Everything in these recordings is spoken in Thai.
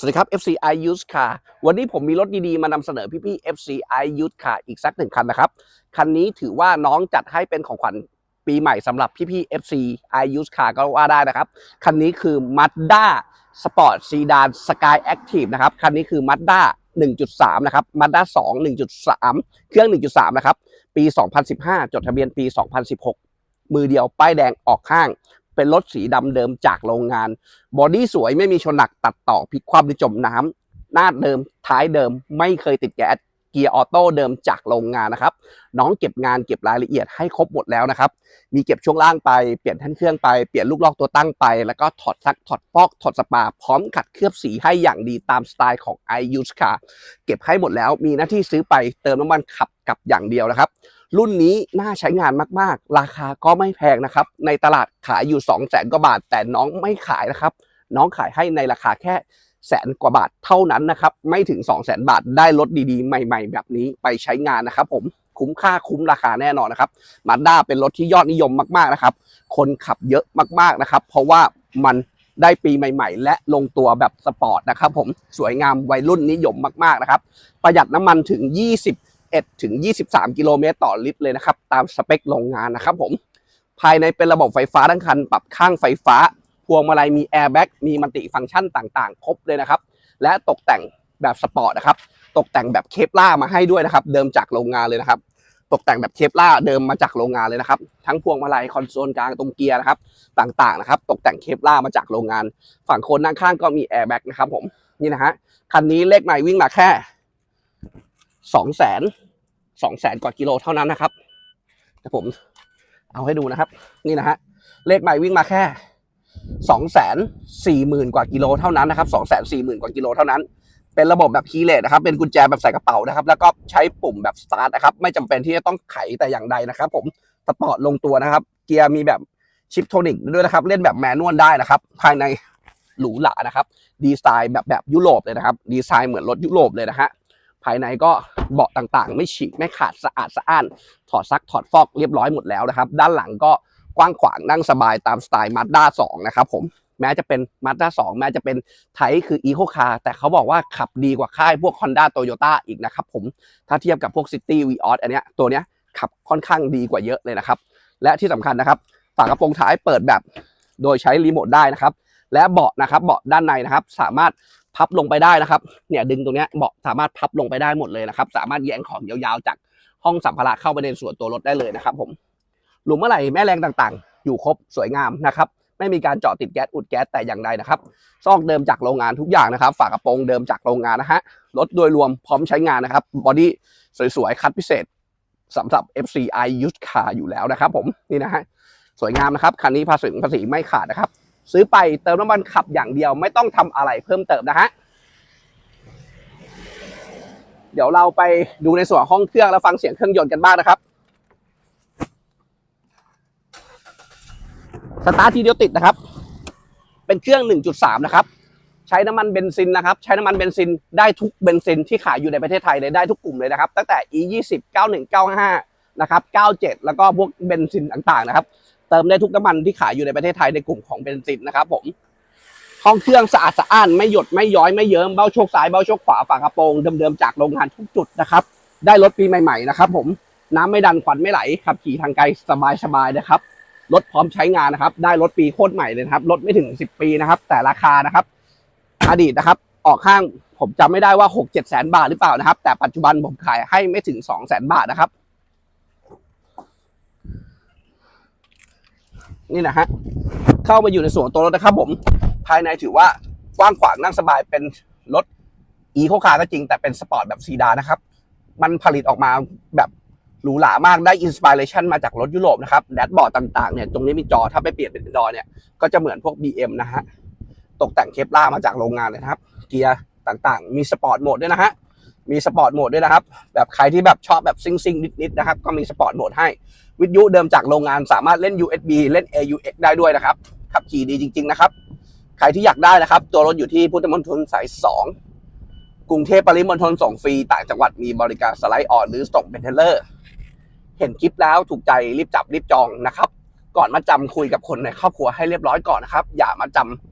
สวัสดีครับ FCI Used Car วันนี้ผมมีรถดีๆ มานำเสนอพี่ๆ FCI Used Car อีกสักหนึ่งคันนะครับ คันนี้ถือว่าน้องจัดให้เป็นของขวัญปีใหม่สำหรับพี่ๆ FCI Used Car ก็ว่าได้นะครับ คันนี้คือ Mazda Sport Sedan Sky Active นะครับ คันนี้คือ Mazda 1.3 นะครับ Mazda 2 1.3 เครื่อง 1.3 นะครับ ปี 2015 จดทะเบียนปี 2016 มือเดียวป้ายแดงออกข้าง เป็นรถสีดำเดิมจากโรงงาน บอดี้สวยไม่มีชนหนักตัดต่อพลิกคว่ำหรือจมน้ำหน้าเดิมท้ายเดิมไม่เคยติดแก๊สเกียร์ออโต้เดิมจากโรงงานนะครับ น้องเก็บงานเก็บรายละเอียดให้ครบหมดแล้วนะครับ มีเก็บช่วงล่างไปเปลี่ยนแท่นเครื่องไปเปลี่ยนลูกลอกตัวตั้งไป แล้วก็ถอดซักถอดฟอกถอดสปา พร้อมขัดเคลือบสีให้อย่างดีตามสไตล์ของ i u s e Car เก็บให้หมดแล้วมีหน้าที่ซื้อไปเติมน้ำมันขับกับอย่างเดียวนะครับ รุ่นนี้น่าใช้งานมากๆ ราคาก็ไม่แพงนะครับ ในตลาดขายอยู่2 0 0แสนกว่าบาท แต่น้องไม่ขายนะครับ น้องขายให้ในราคาแค่แสนกว่าบาทเท่านั้นนะครับ ไม่ถึง 2 0 0แสนบาทได้รถดีๆ ใหม่ๆ แบบนี้ไปใช้งานนะครับ ผมคุ้มค่าคุ้มราคาแน่นอนนะครับมาด้าเป็นรถที่ยอดนิยมมากๆนะครับ คนขับเยอะมากๆนะครับ เพราะว่ามันได้ปีใหม่ ๆ และลงตัวแบบสปอร์ตนะครับ ผมสวยงามวัยรุ่นนิยมมากๆนะครับ ประหยัดน้ำมันถึง 20 1 ถึง 23 กิโลเมตรต่อลิตรเลยนะครับ ตามสเปคโรงงานนะครับผม ภายในเป็นระบบไฟฟ้าทั้งคัน ปรับข้างไฟฟ้า พวงมาลัยมีแอร์แบ็กมีมัลติฟังก์ชันต่างๆ ครบเลยนะครับ และตกแต่งแบบสปอร์ตนะครับ ตกแต่งแบบเคปล่ามาให้ด้วยนะครับ เดิมจากโรงงานเลยนะครับ ตกแต่งแบบเคปล่าเดิมมาจากโรงงานเลยนะครับ ทั้งพวงมาลัยคอนโซลกลางตรงเกียร์นะครับ ต่างๆนะครับ ตกแต่งเคปล่ามาจากโรงงาน ฝั่งคนนั่งข้างก็มีแอร์แบ็กนะครับผม นี่นะฮะ คันนี้เลขใหม่วิ่งมาแค่ สองแสนสองแสนกว่ากิโลเท่านั้นนะครับแต่ผมเอาให้ดูนะครับ นี่นะฮะเลขใหม่วิ่งมาแค่สองแสนสี่หมื่นกว่ากิโลเท่านั้นนะครับสองแสนสี่หมื่นกว่ากิโลเท่านั้น เป็นระบบแบบคีย์เลสนะครับ เป็นกุญแจแบบใส่กระเป๋านะครับ แล้วก็ใช้ปุ่มแบบสตาร์ทนะครับ ไม่จำเป็นที่จะต้องไขแต่อย่างใดนะครับ ผมสปอร์ตลงตัวนะครับ เกียร์มีแบบชิปโทนิกด้วยนะครับ เล่นแบบแมนนวลได้นะครับ ภายในหรูหรานะครับ ดีไซน์แบบแบบยุโรปเลยนะครับ ดีไซน์เหมือนรถยุโรปเลยนะฮะ ภายในก็เบาะต่างๆ ไม่ฉีกไม่ขาดสะอาดสะอ้าน ถอดซักถอดฟอกเรียบร้อยหมดแล้วนะครับ ด้านหลังก็กว้างขวางนั่งสบายตามสไตล์มาด้า2นะครับผมแม้จะเป็นมาด้า2แม้จะเป็นไทคืออีโคคาร์แต่เขาบอกว่าขับดีกว่าค่ายพวก Honda Toyota อีกนะครับผมถ้าเทียบกับพวก City v ีออสอันเนี้ยตัวเนี้ยขับค่อนข้างดีกว่าเยอะเลยนะครับ และที่สำคัญนะครับฝากระโปรงท้ายเปิดแบบโดยใช้รีโมทได้นะครับ และเบาะนะครับเบาะด้านในนะครับ สามารถ พับลงไปได้นะครับ เนี่ยดึงตรงนี้เบาะสามารถพับลงไปได้หมดเลยนะครับ สามารถแยงของยาวๆจากห้องสัมภาระเข้าไปในส่วนตัวรถได้เลยนะครับ ผม หลุมอะไรแม่แรงต่างๆ อยู่ครบสวยงามนะครับ ไม่มีการเจาะติดแก๊สอุดแก๊สแต่อย่างใดนะครับ ซอกเดิมจากโรงงานทุกอย่างนะครับ ฝากระโปรงเดิมจากโรงงานนะฮะ รถโดยรวมพร้อมใช้งานนะครับ บอดี้สวยๆ คัดพิเศษสำหรับ FCI u s e car อยู่แล้วนะครับ ผม นี่นะฮะ สวยงามนะครับ คันนี้ภาษีภาษีไม่ขาดนะครับ ซื้อไปเติมน้ำมันขับอย่างเดียวไม่ต้องทำอะไรเพิ่มเติมนะฮะเดี๋ยวเราไปดูในส่วนห้องเครื่องแล้วฟังเสียงเครื่องยนต์กันบ้างนะครับสตาร์ททีเดียวติดนะครับ เป็นเครื่อง 1.3 นะครับ ใช้น้ำมันเบนซินนะครับ ใช้น้ำมันเบนซินได้ทุกเบนซินที่ขายอยู่ในประเทศไทยเลยได้ทุกกลุ่มเลยนะครับ ตั้งแต่ e 2 0 91 95 นะครับ 97 แล้วก็พวกเบนซินต่างๆนะครับ เติมได้ทุกน้ำมันที่ขายอยู่ในประเทศไทยในกลุ่มของเบนซินนะครับผมห้องเครื่องสะอาดสะอ้านไม่หยดไม่ย้อยไม่เยิ้มเบ้าโชคซ้ายเบ้าโชคขวาฝากระโปรงเดิมๆจากโรงงานทุกจุดนะครับ ได้รถปีใหม่ๆนะครับ ผมน้ำไม่ดันควันไม่ไหลขับขี่ทางไกลสบายๆนะครับรถพร้อมใช้งานนะครับ ได้รถปีโคตรใหม่เลยครับรถไม่ถึง 10 ปีนะครับ แต่ราคานะครับ อดีตนะครับ ออกข้างผมจำไม่ได้ว่า 6 7แสนบาทหรือเปล่านะครับ แต่ปัจจุบันผมขายให้ไม่ถึง2แสนบาทนะครับ นี่นะฮะเข้ามาอยู่ในส่วนตัวรถนะครับผมภายในถือว่ากว้างขวางนั่งสบายเป็นรถอีโคคาร์ก็จริง แต่เป็นสปอร์ตแบบซีดานนะครับ มันผลิตออกมาแบบหรูหรามากได้อินสปิเรชันมาจากรถยุโรปนะครับแดชบอร์ดต่างๆเนี่ยตรงนี้มีจอถ้าไปเปลี่ยนเป็นจอเนี่ยก็จะเหมือนพวก BM นะฮะตกแต่งเคปล่ามาจากโรงงานเลยนะครับ เกียร์ต่างๆ มีสปอร์ตโหมดด้วยนะฮะ มีสปอร์ตโหมดด้วยนะครับ แบบใครที่แบบชอบแบบซิงซิงนิดๆนะครับ ก็มีสปอร์ตโหมดให้ วิทยุเดิมจากโรงงานสามารถเล่น USB เล่น AUX ได้ด้วยนะครับ ขับขี่ดีจริง ๆ นะครับ ใครที่อยากได้นะครับ ตัวรถอยู่ที่พุทธมณฑลสาย 2 กรุงเทพปริมณฑลส่งฟรี ต่างจังหวัดมีบริการสไลด์ออนหรือส่งเป็นเทเลอร์ เห็นคลิปแล้วถูกใจรีบจับรีบจองนะครับ ก่อนมาจำคุยกับคนในครอบครัวให้เรียบร้อยก่อนนะครับ อย่ามาจำ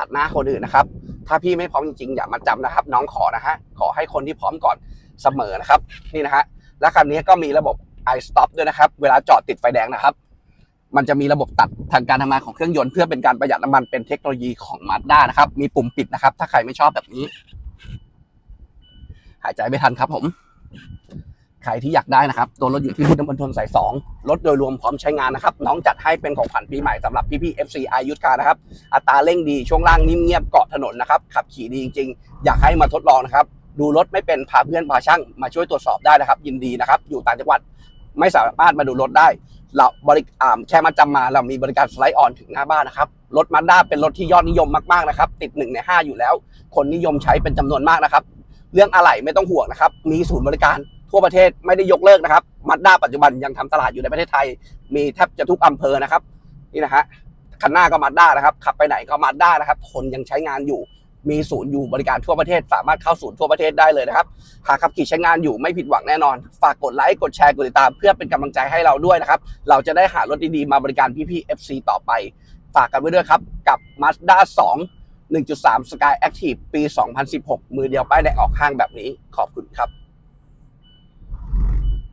ตัดหน้าคนอื่นนะครับ ถ้าพี่ไม่พร้อมจริงๆอย่ามาจำนะครับ น้องขอนะฮะขอให้คนที่พร้อมก่อนเสมอนะครับ นี่นะฮะและคันนี้ก็มีระบบ i stop ด้วยนะครับ เวลาจอดติดไฟแดงนะครับ มันจะมีระบบตัดทางการทำงานของเครื่องยนต์เพื่อเป็นการประหยัดน้ำมันเป็นเทคโนโลยีของ Mazda นะครับ มีปุ่มปิดนะครับ ถ้าใครไม่ชอบแบบนี้ หายใจไม่ทันครับผม ใครที่อยากได้นะครับ ตัวรถอยู่ที่พุทธมณฑลสายสองรถโดยรวมพร้อมใช้งานนะครับ น้องจัดให้เป็นของขวัญปีใหม่สำหรับพี่ๆ FC i ยุทธคานะครับ อัตราเร่งดีช่วงล่างนิ่มเงียบเกาะถนนนะครับ ขับขี่ดีจริงๆ อยากให้มาทดลองนะครับ ดูรถไม่เป็นพาเพื่อนพาช่างมาช่วยตรวจสอบได้นะครับ ยินดีนะครับ อยู่ต่างจังหวัดไม่สามารถมาดูรถได้ เราบริอ่าแค่มาจำมาเรามีบริการสไลด์ออนถึงหน้าบ้านนะครับรถมาด้าเป็นรถที่ยอดนิยมมากๆนะครับ ติดหนึ่งในห้าอยู่แล้ว คนนิยมใช้เป็นจำนวนมากนะครับ เรื่องอะไหล่ไม่ต้องห่วงนะครับ มีศูนย์บริการ ทั่วประเทศไม่ได้ยกเลิกนะครับมาด้าปัจจุบันยังทำตลาดอยู่ในประเทศไทย มีแทบจะทุกอำเภอนะครับ นี่นะฮะคันหน้าก็มาด้านะครับขับไปไหนก็มาด้านะครับคนยังใช้งานอยู่มีศูนย์อยู่บริการทั่วประเทศ สามารถเข้าศูนย์ทั่วประเทศได้เลยนะครับ หากขับขี่ใช้งานอยู่ไม่ผิดหวังแน่นอน ฝากกดไลค์กดแชร์กดติดตาม เพื่อเป็นกำลังใจให้เราด้วยนะครับ เราจะได้หารถดีๆ มาบริการพี่ๆ FC ต่อไปฝากกันไว้ด้วยครับกับ Mazda 2 1.3 Sky Active ปี 2016 มือเดียวป้ายแดงออกข้างแบบนี้ขอบคุณครับ